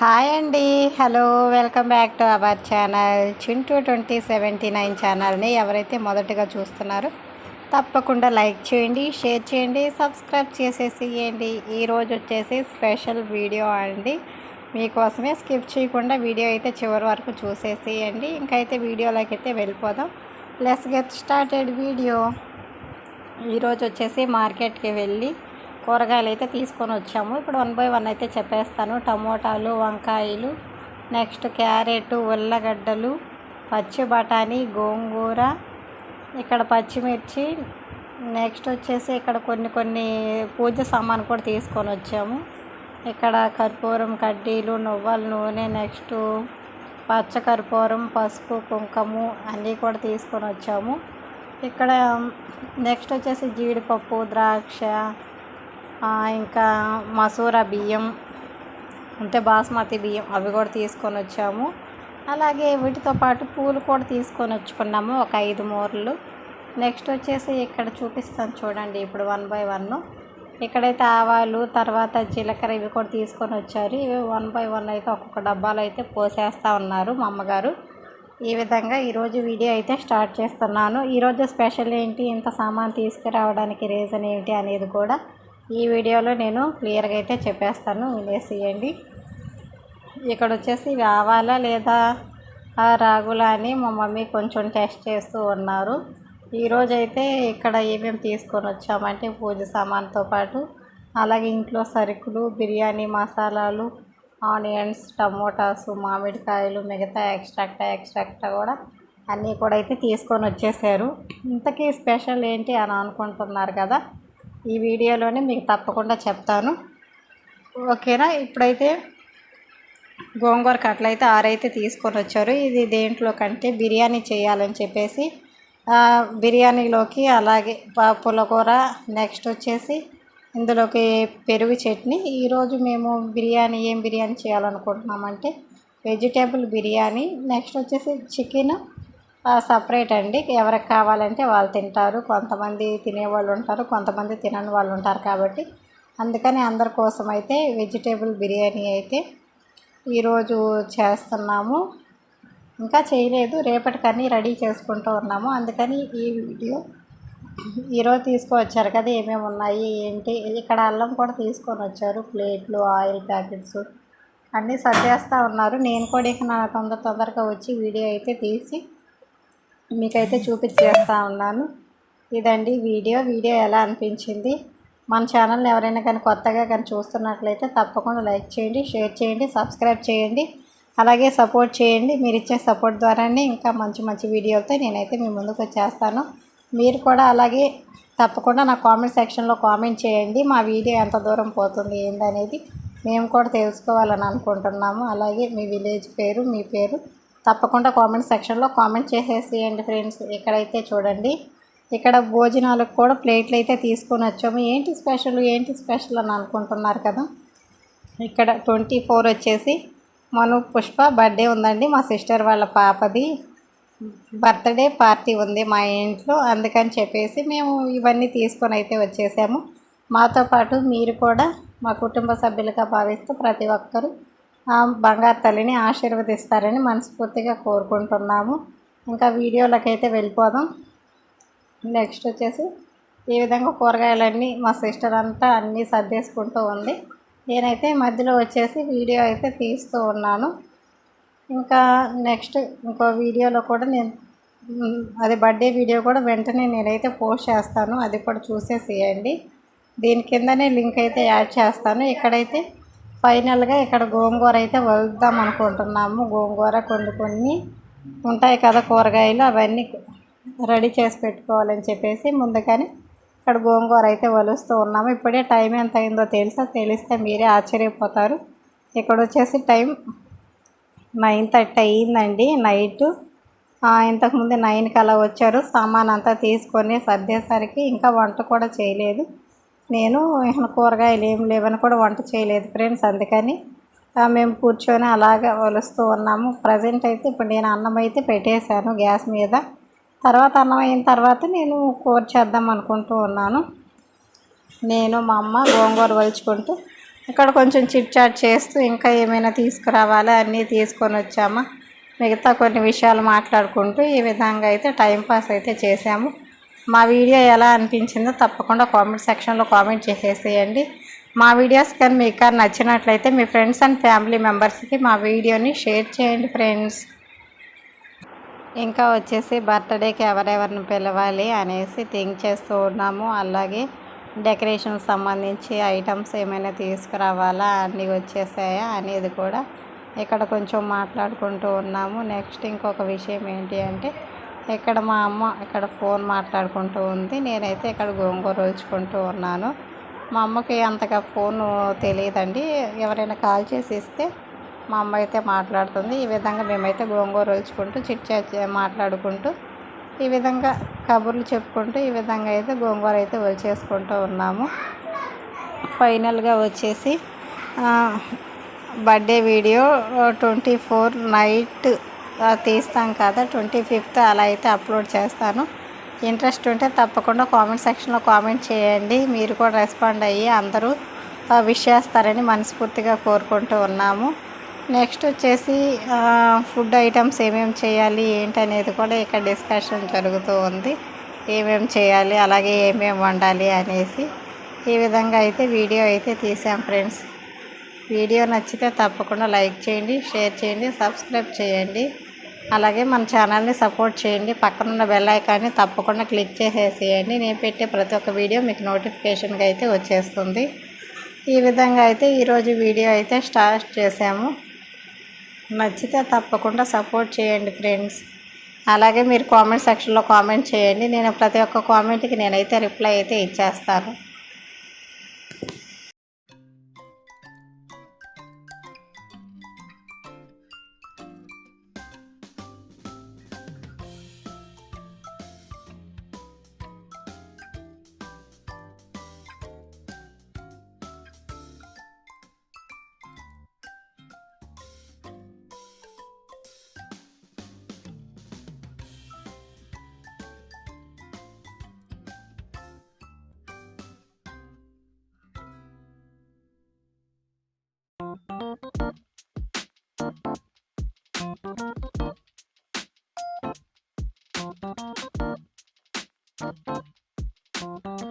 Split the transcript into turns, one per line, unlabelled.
Hi అండి. Hello welcome back to our channel. Chintu twenty seventy nine ఛానల్ని ఎవరైతే మొదటగా చూస్తున్నారో తప్పకుండా లైక్ చేయండి షేర్ చేయండి సబ్స్క్రైబ్ చేసేసేయండి ఈరోజు వచ్చేసి స్పెషల్ వీడియో అండి. మీకోసమే స్కిప్ చేయకుండా వీడియో అయితే చివరి వరకు చూసేసేయండి ఇంకైతే వీడియోలోకి అయితే వెళ్ళిపోదాం. Let's get started video. ఈరోజు వచ్చేసి మార్కెట్కి వెళ్ళి కూరగాయలు అయితే తీసుకొని వచ్చాము. ఇప్పుడు వన్ బై వన్ అయితే చెప్పేస్తాను. టమోటాలు వంకాయలు నెక్స్ట్ క్యారెట్ ఉల్లగడ్డలు పచ్చి బఠానీ గోంగూర ఇక్కడ పచ్చిమిర్చి నెక్స్ట్ వచ్చేసి ఇక్కడ కొన్ని కొన్ని పూజ సామాన్ కూడా తీసుకొని వచ్చాము. ఇక్కడ కర్పూరం కడ్డీలు నువ్వుల నూనె నెక్స్ట్ పచ్చకర్పూరం పసుపు కుంకుము అన్నీ కూడా తీసుకొని వచ్చాము. ఇక్కడ నెక్స్ట్ వచ్చేసి జీడిపప్పు ద్రాక్ష ఇంకా మసూర బియ్యం అంటే బాస్మతి బియ్యం అవి కూడా తీసుకొని వచ్చాము. అలాగే వీటితో పాటు పూలు కూడా తీసుకొని వచ్చుకున్నాము ఒక ఐదు మూరలు. నెక్స్ట్ వచ్చేసి ఇక్కడ చూపిస్తాను చూడండి ఇప్పుడు వన్ బై వన్. ఇక్కడైతే ఆవాలు తర్వాత జీలకర్ర ఇవి కూడా తీసుకొని వచ్చారు. ఇవి వన్ బై వన్ అయితే ఒక్కొక్క డబ్బాలు అయితే పోసేస్తూ ఉన్నారు మా అమ్మగారు. ఈ విధంగా ఈరోజు వీడియో అయితే స్టార్ట్ చేస్తున్నాను. ఈరోజు స్పెషల్ ఏంటి ఇంత సామాన్ తీసుకురావడానికి రీజన్ ఏంటి అనేది కూడా ఈ వీడియోలో నేను క్లియర్గా అయితే చెప్పేస్తాను వినేసేయండి ఇక్కడ వచ్చేసి ఆవాలా లేదా? రాగులా అని మా మమ్మీ కొంచెం టెస్ట్ చేస్తూ ఉన్నారు. ఈరోజు అయితే ఇక్కడ ఏమేమి తీసుకొని వచ్చామంటే పూజ సామాన్తో పాటు అలాగే ఇంట్లో సరుకులు బిర్యానీ మసాలాలు ఆనియన్స్ టమోటాస్ మామిడికాయలు మిగతా ఎక్స్ట్రాక్టా ఎక్స్ట్రాక్టా కూడా అన్నీ కూడా అయితే తీసుకొని వచ్చేసారు. ఇంతకీ స్పెషల్ ఏంటి అని అనుకుంటున్నారు కదా? ఈ వీడియోలోనే మీకు తప్పకుండా చెప్తాను. ఓకేనా? ఇప్పుడైతే గోంగూర కట్లయితే ఆరైతే తీసుకొని వచ్చారు. ఇది దేంట్లో కంటే బిర్యానీ చేయాలని చెప్పేసి బిర్యానీలోకి అలాగే పులకూర నెక్స్ట్ వచ్చేసి ఇందులోకి పెరుగు చట్నీ. ఈరోజు మేము బిర్యానీ ఏం బిర్యానీ చేయాలనుకుంటున్నామంటే వెజిటేబుల్ బిర్యానీ నెక్స్ట్ వచ్చేసి చికెన్ సపరేట్ అండి. ఎవరికి కావాలంటే వాళ్ళు తింటారు. కొంతమంది తినేవాళ్ళు ఉంటారు. కొంతమంది తినని వాళ్ళు ఉంటారు కాబట్టి. అందుకని అందరి కోసం అయితే వెజిటేబుల్ బిర్యానీ అయితే ఈరోజు చేస్తున్నాము. ఇంకా చేయలేదు. రేపటికన్నీ రెడీ చేసుకుంటూ ఉన్నాము. అందుకని ఈ వీడియో ఈరోజు తీసుకువచ్చారు కదా ఏమేమి ఉన్నాయి ఏంటి? ఇక్కడ అల్లం కూడా తీసుకొని వచ్చారు. ప్లేట్లు ఆయిల్ ప్యాకెట్స్ అన్నీ సర్దేస్తూ ఉన్నారు. నేను కూడా ఇక నా తొందర తొందరగా వచ్చి వీడియో అయితే తీసి మీకైతే చూపించేస్తా ఉన్నాను. ఇదండి వీడియో. వీడియో ఎలా అనిపించింది? మన ఛానల్ని ఎవరైనా కానీ కొత్తగా కానీ చూస్తున్నట్లయితే తప్పకుండా లైక్ చేయండి షేర్ చేయండి సబ్స్క్రైబ్ చేయండి. అలాగే సపోర్ట్ చేయండి. మీరు ఇచ్చే సపోర్ట్ ద్వారానే ఇంకా మంచి మంచి వీడియోలతో నేనైతే మీ ముందుకు వచ్చేస్తాను. మీరు కూడా అలాగే తప్పకుండా నా కామెంట్ సెక్షన్లో కామెంట్ చేయండి. మా వీడియో ఎంత దూరం పోతుంది ఏందనేది మేము కూడా తెలుసుకోవాలని అనుకుంటున్నాము. అలాగే మీ విలేజ్ పేరు మీ పేరు తప్పకుండా కామెంట్ సెక్షన్లో కామెంట్ చేసేసేయండి ఫ్రెండ్స్ ఇక్కడైతే చూడండి. ఇక్కడ భోజనాలకు కూడా ప్లేట్లు అయితే తీసుకొని వచ్చాము. ఏంటి స్పెషల్ ఏంటి స్పెషల్ అని అనుకుంటున్నారు కదా? ఇక్కడ ట్వంటీ ఫోర్ వచ్చేసి మను పుష్ప బర్త్డే ఉందండి. మా సిస్టర్ వాళ్ళ పాపది బర్త్డే పార్టీ ఉంది మా ఇంట్లో. అందుకని చెప్పేసి మేము ఇవన్నీ తీసుకొని అయితే వచ్చేసాము. మాతో పాటు మీరు కూడా మా కుటుంబ సభ్యులుగా భావిస్తూ ప్రతి ఒక్కరూ బంగారు తల్లిని ఆశీర్వదిస్తారని మనస్ఫూర్తిగా కోరుకుంటున్నాము. ఇంకా వీడియోలకైతే వెళ్ళిపోదాం. నెక్స్ట్ వచ్చేసి ఈ విధంగా కూరగాయలన్నీ మా సిస్టర్ అంతా అన్నీ సర్దేసుకుంటూ ఉంది. నేనైతే మధ్యలో వచ్చేసి వీడియో అయితే తీస్తూ ఉన్నాను. ఇంకా నెక్స్ట్ ఇంకో వీడియోలో కూడా నేను అది బర్త్డే వీడియో కూడా వెంటనే నేనైతే పోస్ట్ చేస్తాను. అది కూడా చూసేసేయండి. దీని కిందనే లింక్ అయితే యాడ్ చేస్తాను. ఇక్కడైతే ఫైనల్గా ఇక్కడ గోంగూర అయితే వలుద్దాం అనుకుంటున్నాము. గోంగూర కొన్ని కొన్ని ఉంటాయి కదా కూరగాయలు అవన్నీ రెడీ చేసి పెట్టుకోవాలని చెప్పేసి ముందుగానే ఇక్కడ గోంగూర అయితే వలుస్తూ ఉన్నాము. ఇప్పుడే టైం ఎంత అయిందో తెలుసా? తెలిస్తే మీరే ఆశ్చర్యపోతారు. ఇక్కడ వచ్చేసి టైం నైన్ థర్టీ అయ్యిందండి నైట్ ఇంతకుముందు నైన్కి అలా వచ్చారు. సామాన్ అంతా తీసుకొని సర్దేసరికి ఇంకా వంట కూడా చేయలేదు. నేను కూరగాయలు ఏం లేవని కూడా వంట చేయలేదు ఫ్రెండ్స్ అందుకని మేము కూర్చొని అలాగే వలుస్తూ ఉన్నాము. ప్రజెంట్ అయితే ఇప్పుడు నేను అన్నం అయితే పెట్టేశాను గ్యాస్ మీద. తర్వాత అన్నం అయిన తర్వాత నేను కూర చేద్దాం అనుకుంటూ ఉన్నాను. నేను మా అమ్మ గోంగూర వలుచుకుంటూ ఇక్కడ కొంచెం చిట్ చాట్ చేస్తూ ఇంకా ఏమైనా తీసుకురావాలా అన్నీ తీసుకొని వచ్చామా. మిగతా కొన్ని విషయాలు మాట్లాడుకుంటూ ఈ విధంగా అయితే టైంపాస్ అయితే చేసాము మా వీడియో ఎలా అనిపించిందో తప్పకుండా కామెంట్ సెక్షన్లో కామెంట్ చేసేసేయండి. మా వీడియోస్ కానీ మీకు కానీ నచ్చినట్లయితే మీ ఫ్రెండ్స్ అండ్ ఫ్యామిలీ మెంబర్స్కి మా వీడియోని షేర్ చేయండి ఫ్రెండ్స్. ఇంకా వచ్చేసి బర్త్డేకి ఎవరెవరిని పిలవాలి అనేసి థింక్ చేస్తూ ఉన్నాము. అలాగే డెకరేషన్ సంబంధించి ఐటమ్స్ ఏమైనా తీసుకురావాలా అన్నీ వచ్చేసాయా అనేది కూడా ఇక్కడ కొంచెం మాట్లాడుకుంటూ ఉన్నాము. నెక్స్ట్ ఇంకొక విషయం ఏంటి అంటే ఇక్కడ మా అమ్మ ఇక్కడ ఫోన్ మాట్లాడుకుంటూ ఉంది. నేనైతే ఇక్కడ గోంగూర రోజుకుంటూ ఉన్నాను. మా అమ్మకి అంతగా ఫోన్ తెలియదండి. ఎవరైనా కాల్ చేసి ఇస్తే మా అమ్మ అయితే మాట్లాడుతుంది. ఈ విధంగా మేమైతే గోంగూర రోజుకుంటూ చిట్ మాట్లాడుకుంటూ ఈ విధంగా కబుర్లు చెప్పుకుంటూ ఈ విధంగా అయితే గోంగూర అయితే వచ్చేసుకుంటూ ఉన్నాము. ఫైనల్గా వచ్చేసి birthday video twenty four night తీస్తాం కదా. ట్వంటీ ఫిఫ్త్ అలా అయితే అప్లోడ్ చేస్తాను. ఇంట్రెస్ట్ ఉంటే తప్పకుండా కామెంట్ సెక్షన్లో కామెంట్ చేయండి. మీరు కూడా రెస్పాండ్ అయ్యి అందరూ విష్ చేస్తారని మనస్ఫూర్తిగా కోరుకుంటూ ఉన్నాము. నెక్స్ట్ వచ్చేసి ఫుడ్ ఐటమ్స్ ఏమేమి చేయాలి ఏంటి అనేది కూడా ఇక్కడ డిస్కషన్ జరుగుతూ ఉంది. ఏమేమి చేయాలి అలాగే ఏమేమి వండాలి అనేసి. ఈ విధంగా అయితే వీడియో అయితే తీసాం ఫ్రెండ్స్. వీడియో నచ్చితే తప్పకుండా లైక్ చేయండి షేర్ చేయండి సబ్స్క్రైబ్ చేయండి. అలాగే మన ఛానల్ని సపోర్ట్ చేయండి. పక్కనున్న బెల్ ఐకాన్ని తప్పకుండా క్లిక్ చేసేసేయండి. నేను పెట్టే ప్రతి ఒక్క వీడియో మీకు నోటిఫికేషన్గా అయితే వచ్చేస్తుంది. ఈ విధంగా అయితే ఈరోజు వీడియో అయితే స్టార్ట్ చేసాము నచ్చితే తప్పకుండా సపోర్ట్ చేయండి ఫ్రెండ్స్. అలాగే మీరు కామెంట్ సెక్షన్లో కామెంట్ చేయండి. నేను ప్రతి ఒక్క కామెంట్కి నేనైతే రిప్లై అయితే ఇచ్చేస్తాను. Thank you.